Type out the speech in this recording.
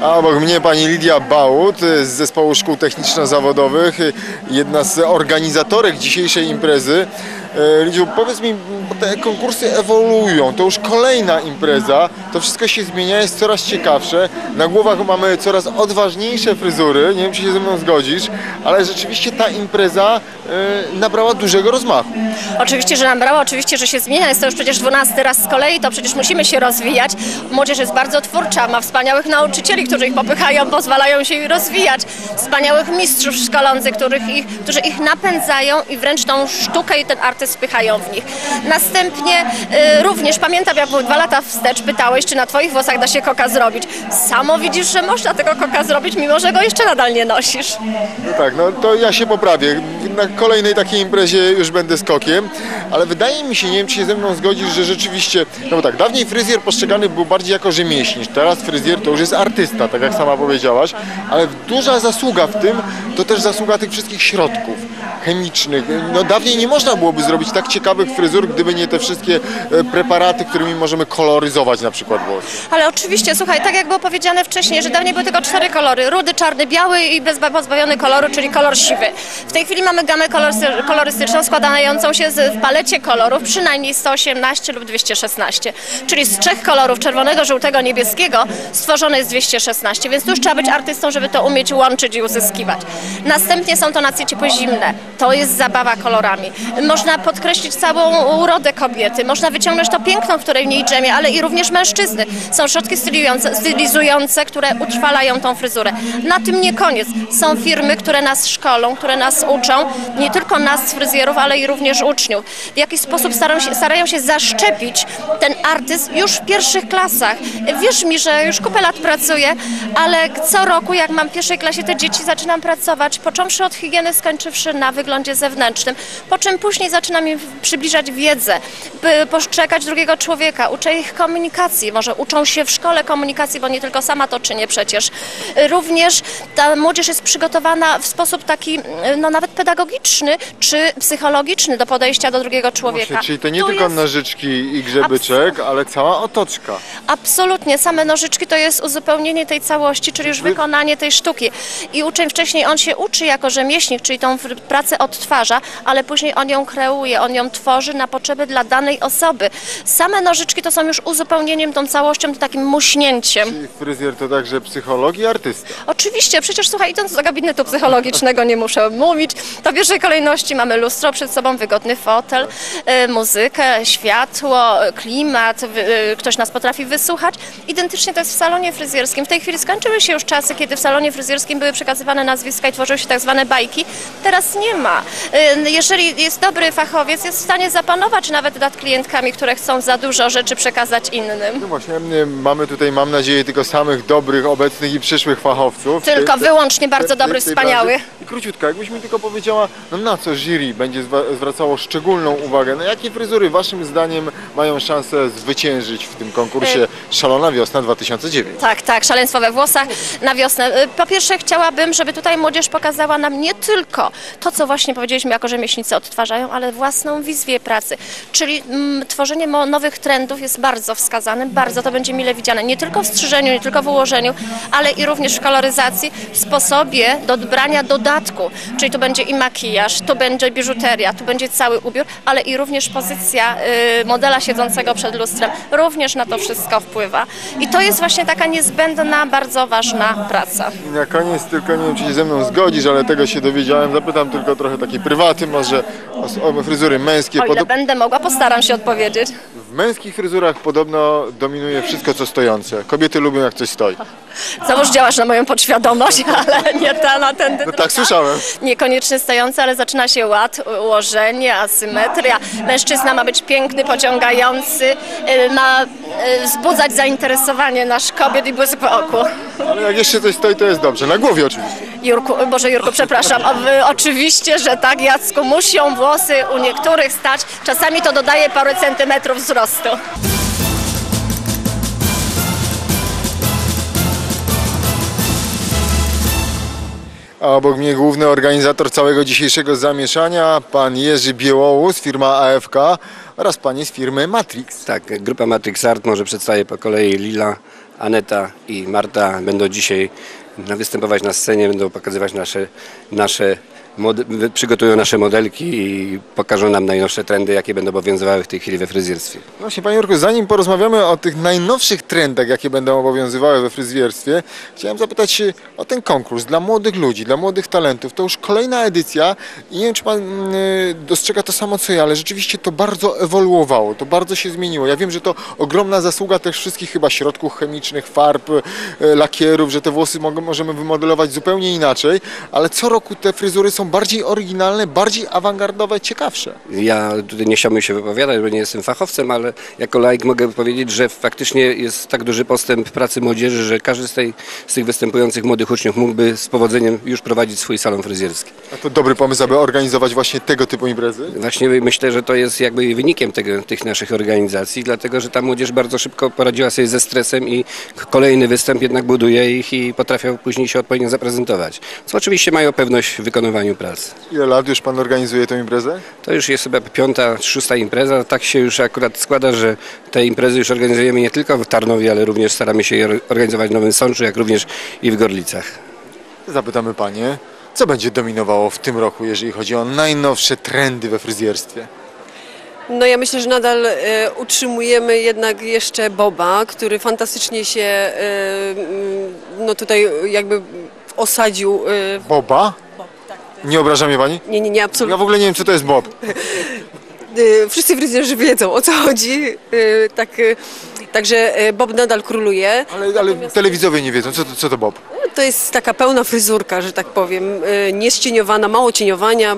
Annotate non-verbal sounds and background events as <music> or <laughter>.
A obok mnie pani Lidia Bałut z Zespołu Szkół Techniczno-Zawodowych, jedna z organizatorek dzisiejszej imprezy. E, Lidziu, powiedz mi, bo te konkursy ewoluują, to już kolejna impreza, to wszystko się zmienia, jest coraz ciekawsze. Na głowach mamy coraz odważniejsze fryzury, nie wiem czy się ze mną zgodzisz, ale rzeczywiście ta impreza e, nabrała dużego rozmachu. Oczywiście, że nam brało, oczywiście, że się zmienia. Jest to już przecież 12 raz z kolei, to przecież musimy się rozwijać. Młodzież jest bardzo twórcza, ma wspaniałych nauczycieli, którzy ich popychają, pozwalają się ich rozwijać. Wspaniałych mistrzów szkolących, których ich, którzy ich napędzają i wręcz tą sztukę i ten artyzm wpychają w nich. Następnie y, również pamiętam, jak dwa lata wstecz, pytałeś, czy na twoich włosach da się koka zrobić. Samo widzisz, że można tego koka zrobić, mimo że go jeszcze nadal nie nosisz. No tak, no to ja się poprawię. Na kolejnej takiej imprezie już będę skokiem, ale wydaje mi się, nie wiem czy się ze mną zgodzisz, że rzeczywiście, no bo tak, dawniej fryzjer postrzegany był bardziej jako rzemieślnik, teraz fryzjer to już jest artysta, tak jak sama powiedziałaś, ale duża zasługa w tym to też zasługa tych wszystkich środków chemicznych. No dawniej nie można byłoby zrobić tak ciekawych fryzur, gdyby nie te wszystkie e, preparaty, którymi możemy koloryzować na przykład włosy. Ale oczywiście, słuchaj, tak jak było powiedziane wcześniej, że dawniej były tylko cztery kolory. Rudy, czarny, biały i bezba- pozbawiony koloru, czyli kolor siwy. W tej chwili mamy gamę kolorysty- kolorystyczną składającą się z, w palecie kolorów przynajmniej 118 lub 216. Czyli z trzech kolorów, czerwonego, żółtego, niebieskiego, stworzone jest 216, więc tu już trzeba być artystą, żeby to umieć łączyć i uzyskiwać. Następnie są to nacje ciepłozimne. To jest zabawa kolorami. Można podkreślić całą urodę kobiety, można wyciągnąć to piękno, które w niej drzemie, ale i również mężczyzny. Są środki stylizujące, stylizujące, które utrwalają tą fryzurę. Na tym nie koniec. Są firmy, które nas szkolą, które nas uczą, nie tylko nas, fryzjerów, ale i również uczniów. W jaki sposób starają się, starają się zaszczepić ten artyzm już w pierwszych klasach. Wierz mi, że już kupę lat pracuję, ale co roku, jak mam w pierwszej klasie te dzieci, zaczynam pracować, począwszy od higieny, skończywszy na wyglądzie zewnętrznym, po czym później zaczynam im przybliżać wiedzę, by postrzegać drugiego człowieka, uczę ich komunikacji, może uczą się w szkole komunikacji, bo nie tylko sama to czynię przecież. Również ta młodzież jest przygotowana w sposób taki, no nawet pedagogiczny czy psychologiczny do podejścia do drugiego człowieka. Właśnie, czyli to nie Tu tylko jest- nożyczki i grzebyczek, ale cała otoczka. Absolutnie, same nożyczki to jest uzupełnienie tej całości, czyli już wykonanie tej sztuki. I uczeń wcześniej, on się uczy jako rzemieślnik, czyli tą pracę odtwarza, ale później on ją kreuje, on ją tworzy na potrzeby dla danej osoby. Same nożyczki to są już uzupełnieniem tą całością, to takim muśnięciem. Czyli fryzjer to także psycholog i artysta. Oczywiście, przecież słuchaj, idąc do gabinetu psychologicznego, nie muszę mówić, to w pierwszej kolejności mamy lustro przed sobą, wygodny fotel, e, muzykę, światło, klimat, e, ktoś nas potrafi wysłuchać. Identycznie to jest w salonie fryzjerskim. W tej chwili skończyły się już czasy, kiedy w salonie fryzjerskim były przekazywane nazwiska i tworzyły się tak zwane bajki. Teraz nie ma. E, Jeżeli jest dobry fachowiec, jest w stanie zapanować nawet nad klientkami, które chcą za dużo rzeczy przekazać innym. No właśnie, y, mamy tutaj, mam nadzieję, tylko samych dobrych, obecnych i przyszłych fachowców. Tylko Tej- wyłącznie bardzo tej- dobry, tej wspaniały. branży. I króciutko, jakbyś mi tylko powiedziała, no na co jury będzie zwracało szczególną uwagę? Na jakie fryzury waszym zdaniem mają szansę zwyciężyć w tym konkursie Y- Szalona Wiosna 2009? Tak, tak, szaleństwo we włosach na wiosnę. Y, Po pierwsze chciałabym, żeby tutaj młodzież pokazała nam nie tylko to, co właśnie powiedzieliśmy jako rzemieślnicy odtwarzają, ale własną wizję pracy. Czyli mm, tworzenie nowych trendów jest bardzo wskazane, bardzo to będzie mile widziane. Nie tylko w strzyżeniu, nie tylko w ułożeniu, ale i również w koloryzacji, w sposobie dobrania dodatku. Czyli tu będzie i makijaż, tu będzie biżuteria, tu będzie cały ubiór, ale i również pozycja y, modela siedzącego przed lustrem również na to wszystko wpływa. I to jest właśnie taka niezbędna, bardzo ważna praca. I na koniec tylko, nie wiem czy się ze mną zgodzisz, ale tego się dowiedziałem, zapytam tylko trochę takiej prywaty, może o, o fryzury męskie. O ile będę mogła, postaram się odpowiedzieć. w męskich fryzurach podobno dominuje wszystko co stojące. Kobiety lubią jak coś stoi. Załóż działasz na moją podświadomość, <laughs> ale nie ta na ten No tak słyszałem. Niekoniecznie stojący, ale zaczyna się ład, ułożenie, asymetria. Mężczyzna ma być piękny, pociągający, y, ma y, wzbudzać zainteresowanie nasz kobiet i błysk w oku. Ale jak jeszcze coś stoi, to jest dobrze. Na głowie oczywiście. Jurku, Boże Jurku, przepraszam. O, Oczywiście, że tak, Jacku, muszą włosy u niektórych stać. Czasami to dodaje parę centymetrów wzrostu. A obok mnie główny organizator całego dzisiejszego zamieszania, pan Jerzy Biełołus, firma AFK oraz pani z firmy Matrix. Tak, grupa Matrix Art może przedstawię po kolei Lila, Aneta i Marta będą dzisiaj na- występować na scenie, będą pokazywać nasze, nasze przygotują nasze modelki i pokażą nam najnowsze trendy, jakie będą obowiązywały w tej chwili we fryzjerstwie. Właśnie, Panie Jurku, zanim porozmawiamy o tych najnowszych trendach, jakie będą obowiązywały we fryzjerstwie, chciałem zapytać o ten konkurs dla młodych ludzi, dla młodych talentów. To już kolejna edycja i nie wiem, czy Pan mm, dostrzega to samo co ja, ale rzeczywiście to bardzo ewoluowało, to bardzo się zmieniło. Ja wiem, że to ogromna zasługa też wszystkich chyba środków chemicznych, farb, e, lakierów, że te włosy możemy wymodelować zupełnie inaczej, ale co roku te fryzury są bardziej oryginalne, bardziej awangardowe, ciekawsze. Ja tutaj nie chciałbym się wypowiadać, bo nie jestem fachowcem, ale jako laik mogę powiedzieć, że faktycznie jest tak duży postęp pracy młodzieży, że każdy z, tej, z tych występujących młodych uczniów mógłby z powodzeniem już prowadzić swój salon fryzjerski. A to dobry pomysł, aby organizować właśnie tego typu imprezy? Właśnie myślę, że to jest jakby wynikiem tego, tych naszych organizacji, dlatego że ta młodzież bardzo szybko poradziła sobie ze stresem i kolejny występ jednak buduje ich i potrafią później się odpowiednio zaprezentować. Co oczywiście mają pewność w wykonywaniu pracy. Ile lat już Pan organizuje tę imprezę? To już jest chyba piąta, szósta impreza. Tak się już akurat składa, że te imprezy już organizujemy nie tylko w Tarnowie, ale również staramy się je organizować w Nowym Sączu, jak również i w Gorlicach. Zapytamy Panie, co będzie dominowało w tym roku, jeżeli chodzi o najnowsze trendy we fryzjerstwie? No ja myślę, że nadal e, utrzymujemy jednak jeszcze Boba, który fantastycznie się e, no tutaj jakby osadził. E, Boba? Nie obraża mnie Pani? nie, nie, nie, Ja absolutnie. w ogóle nie wiem, co to jest Bob. E, <laughs> wszyscy fryzjerzy wiedzą o co chodzi. E, tak, e, także Bob nadal króluje. Ale, ale telewidzowie nie wiedzą, co to, co to Bob. To jest taka pełna fryzurka, że tak powiem, nieszcieniowana, mało cieniowania.